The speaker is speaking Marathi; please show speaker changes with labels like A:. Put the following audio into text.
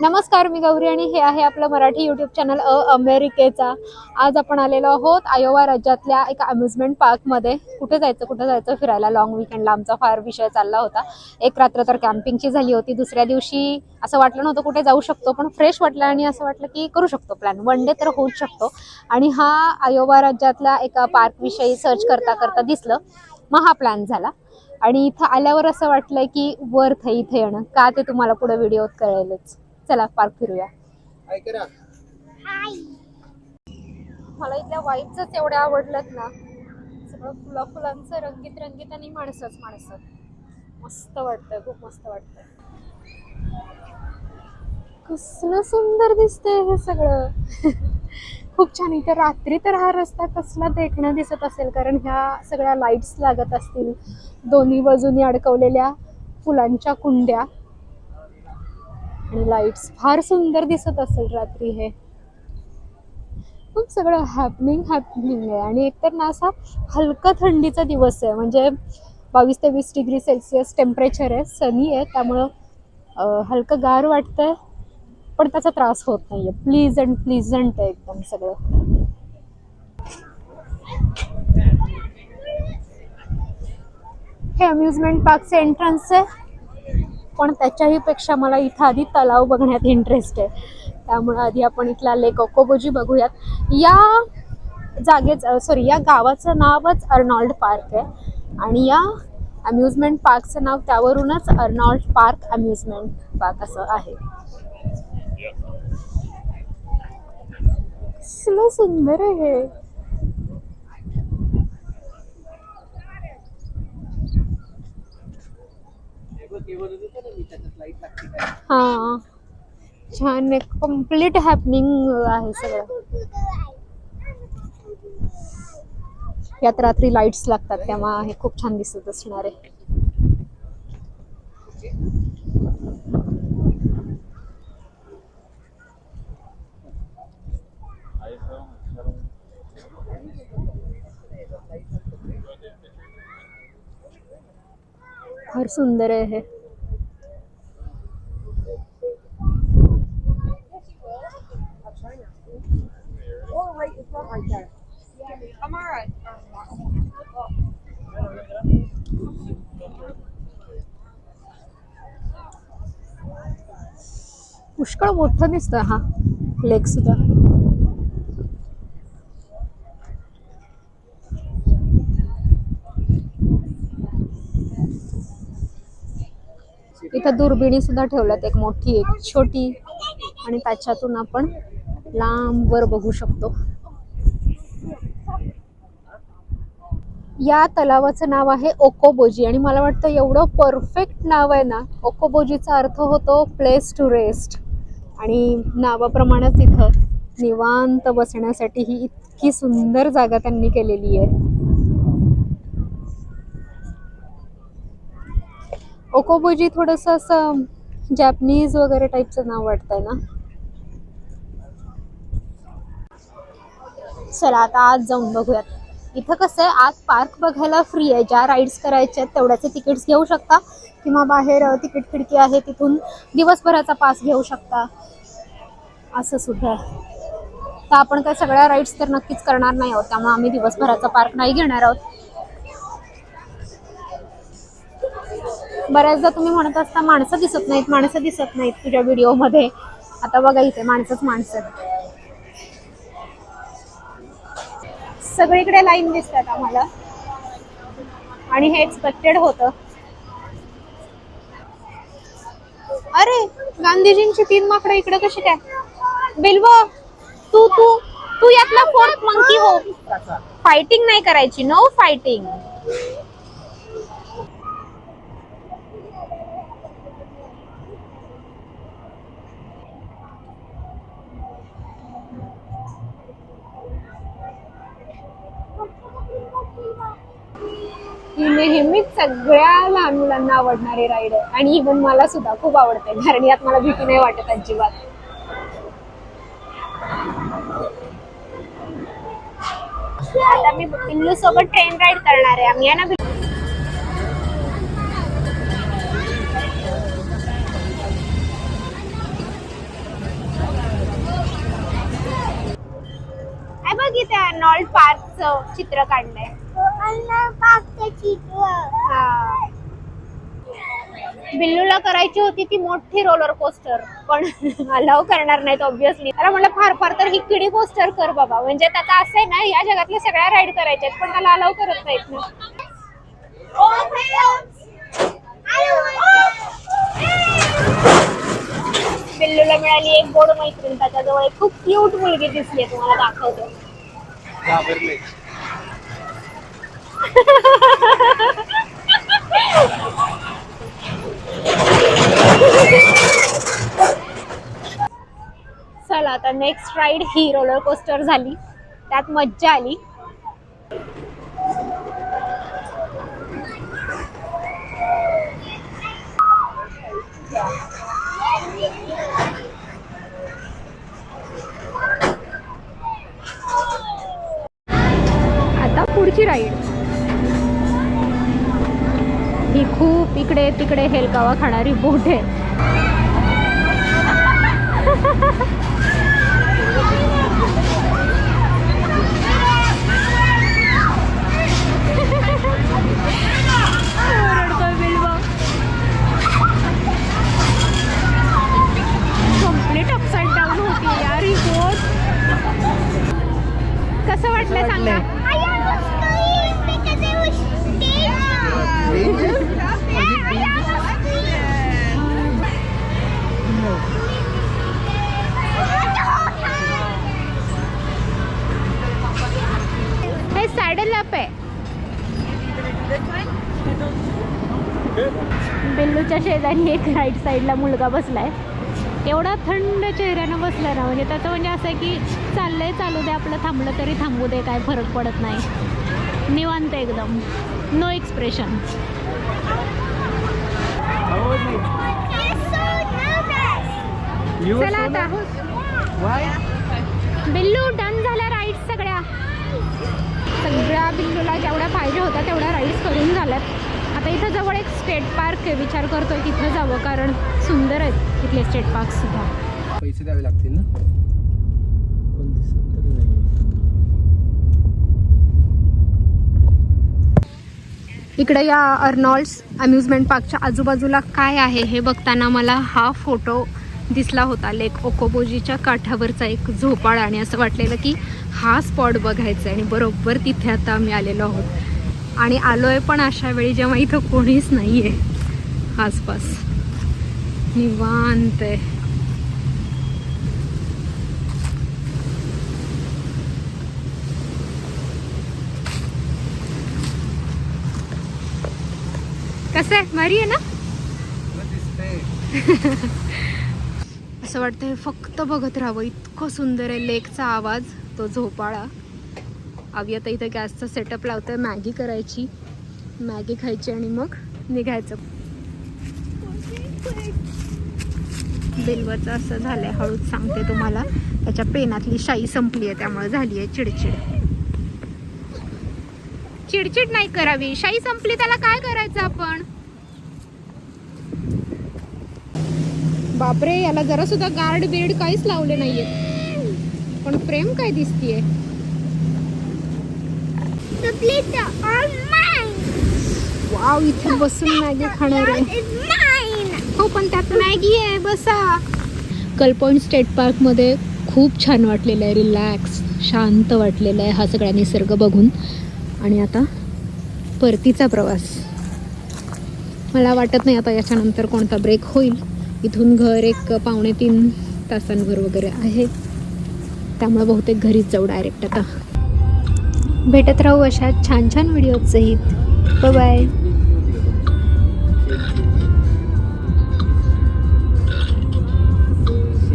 A: नमस्कार मी गौरी आणि हे आहे आपलं मराठी युट्यूब चॅनल अ अमेरिकेचा. आज आपण आलेलो आहोत आयोवा राज्यातल्या एका अम्युजमेंट पार्कमध्ये कुठे जायचं कुठे जायचं फिरायला? लॉंग विकेंडला आमचा फार विषय चालला होता. एक रात्र तर कॅम्पिंगची झाली होती. दुसऱ्या दिवशी असं वाटलं नव्हतं कुठे जाऊ शकतो पण फ्रेश वाटलं आणि असं वाटलं की करू शकतो प्लॅन वन डे तर होऊच शकतो. आणि हा आयोवा राज्यातल्या एका पार्कविषयी सर्च करता करता दिसलं. मग हा प्लॅन झाला. आणि इथं आल्यावर असं वाटलंय की वर्थ आहे इथे येणं. का ते तुम्हाला पुढे व्हिडिओत कळेलच. चला पार्क फिरूया. मला इथल्या वाईब्सच एवढ्या आवडल्यात ना सगळं फुला फुलांचं रंगीत रंगीत आणि माणसंच माणसं. मस्त वाटतंय खूप मस्त वाटतंय. कसलं सुंदर दिसतंय हे सगळं. खूप छान इथे रात्री तर हा रस्ता कसला देखणं दिसत असेल कारण ह्या सगळ्या लाईट्स लागत असतील. दोन्ही बाजूनी अडकवलेल्या फुलांच्या कुंड्या. आणि लाईट्स फार सुंदर दिसत असेल रात्री हे. खूप सगळं हॅपनिंग हॅपनिंग आहे. आणि एकतर ना असा हलका थंडीचा दिवस आहे. म्हणजे बावीस ते वीस डिग्री सेल्सिअस टेम्परेचर आहे सनी आहे. त्यामुळं हलकं गार वाटतंय पण त्याचा त्रास होत नाही आहे प्लीज अँड प्लीजंट आहे एकदम सगळं. हे अम्युजमेंट पार्कचे एंट्रन्स आहे. पण त्याच्याही पेक्षा मला इथं आधी तलाव बघण्यात इंटरेस्ट आहे. त्यामुळे आधी आपण इथला लेक ओकोबोजी बघूयात. या जागेच सॉरी या गावाचं नावच अर्नॉल्ड पार्क आहे. आणि या अम्युजमेंट पार्कचं नाव त्यावरूनच अर्नॉल्ड पार्क अम्युजमेंट पार्क असं आहे. कसलं सुंदर आहे हे. हा। छान आहे कंप्लीट हॅपनिंग आहे सगळं। यात रात्री लाईट्स लागतात तेव्हा हे खूप छान दिसत असणार. आहे सुंदर आहे पुष्कळ मोठं दिसतं हा लेक सुद्धा. इथं दुर्बिणी सुद्धा ठेवल्यात एक मोठी एक छोटी. आणि त्याच्यातून आपण लांब वर बघू शकतो. या तलावाचं नाव आहे ओकोबोजी आणि मला वाटतं एवढं परफेक्ट नाव आहे ना ओकोबोजीचा अर्थ होतो प्लेस टू रेस्ट आणि नावाप्रमाणेच इथं निवांत बसण्यासाठी ही इतकी सुंदर जागा त्यांनी केलेली आहे. ओकोबोजी थोडंसं असं जॅपनीज वगैरे टाईपचं नाव वाटतंय ना? चला आता आज जाऊन बघूयात. इथं कसं आहे आज पार्क बघायला फ्री आहे. ज्या राईड्स करायच्या आहेत तेवढ्याचे तिकीट्स घेऊ शकता. किंवा बाहेर तिकीट खिडकी आहे तिथून दिवसभराचा पास घेऊ शकता. असं सुद्धा आहे. तर आपण काय सगळ्या राईड्स तर नक्कीच करणार नाही आहोत. त्यामुळे आम्ही दिवसभराचा पार्क नाही घेणार आहोत. बऱ्याचदा तुम्ही म्हणत असता माणसं दिसत नाहीत माणसं दिसत नाहीत तुझ्या व्हिडिओमध्ये आता बघा इथे माणसंच माणसं सगळीकडे लाईन दिसतात आम्हाला. आणि हे एक्सपेक्टेड होतं. अरे गांधीजींची तीन माकडं इकडे कशी काय? बिल्व तू तू तू यातला फोर्थ मंकी हो. फायटिंग नाही करायची नो फायटिंग ही नेहमीच सगळ्या लहान मुलांना आवडणारी राईड आहे आणि इव्हन मला सुद्धा खूप आवडते कारण यात मला भीती नाही वाटत अजिबात. आता मी पिल्लू सोबत ट्रेन राईड करणार आहे. आम्ही ना बघ इथे अर्नॉल्ड पार्कचं चित्र काढलंय. बिल्लूला करायची होती ती मोठी रोलर कोस्टर पण अलाव करणार नाहीत ऑब्विसली त्याला म्हणलं फार फार तर ही किडी कोस्टर कर बाबा. म्हणजे त्याचा असं आहे ना या जगातल्या सगळ्या राईड करायच्या पण त्याला अलाव करत नाहीत ना. बिल्लूला मिळाली एक गोड मैत्रीण त्याच्याजवळ एक खूप क्यूट मुलगी दिसली तुम्हाला दाखवतो. चला आता नेक्स्ट राईड ही रोलर कोस्टर झाली त्यात मज्जा आली Yeah. इकडे तिकडे हेलकावा खाणारी बोट आहे. ओरडतोय डाऊन होती यार ही बोट. कसं वाटलं सांगा? सॅडल अप आहे. बिल्लूच्या शेजारी एक राईट साईडला मुलगा बसलाय. एवढा थंड चेहऱ्यानं बसला ना म्हणजे त्याचं म्हणजे असं आहे की चाललंय चालू दे आपलं थांबलं तरी थांबू दे काय फरक पडत नाही. निवांत एकदम. नो एक्सप्रेशन चला आता. बिल्लू डन झाल्या राईड्स सगळ्या. सगळ्या बिल्लूला जेवढ्या पाहिजे होत्या तेवढ्या राईड्स करून झाल्यात. आता इथं जवळ एक स्टेट पार्क आहे विचार करतोय तिथं जावं कारण सुंदर आहेत तिथले स्टेट पार्क सुद्धा.
B: पैसे द्यावे लागतील ना?
A: इकडे या अर्नॉल्ड्स अम्युजमेंट पार्कच्या आजूबाजूला काय आहे हे बघताना मला हा फोटो दिसला होता. लेक ओकोबोजीच्या काठावरचा एक झोपाळा आणि असं वाटलेलं की हा स्पॉट बघायचा आहे आणि बरोबर तिथे आता आम्ही आलेलो आहोत. आणि आलोय पण अशा वेळी जेव्हा इथं कोणीच नाही आहे आसपास. निवांत आहे. कसं आहे? भारी आहे ना? असं वाटतं हे फक्त बघत राहावं. इतकं सुंदर आहे लेकचा आवाज तो झोपाळा. आवी आता इथं गॅसचा सेटअप लावतोय मॅगी करायची. मॅगी खायची आणि मग निघायचं. बिलवचं असं झालंय हळूच सांगते तुम्हाला. त्याच्या पेनातली शाई संपली आहे त्यामुळे झाली आहे चिडचिड. चिडचिड नाही करावी. शाई संपली त्याला काय करायचं आपण? बापरे याला जरा सुद्धा गार्ड बिर्ड काहीच लावले नाहीये. पण प्रेम काय दिसतीये? वाव इथे बसून मॅगी खाणार आहे. हो पण त्यात मॅगी आहे बसा. कल पॉईंट स्टेट पार्कमध्ये खूप छान वाटलेलं आहे रिलॅक्स शांत वाटलेलं आहे हा सगळा निसर्ग बघून. आणि आता परतीचा प्रवास. मला वाटत नाही आता याच्यानंतर कोणता ब्रेक होईल. इथून घर एक पावणे तीन तासांवर वगैरे आहे. त्यामुळे बहुतेक घरीच जाऊ डायरेक्ट आता. भेटत राहू अशा छान छान व्हिडिओ सहित. बाय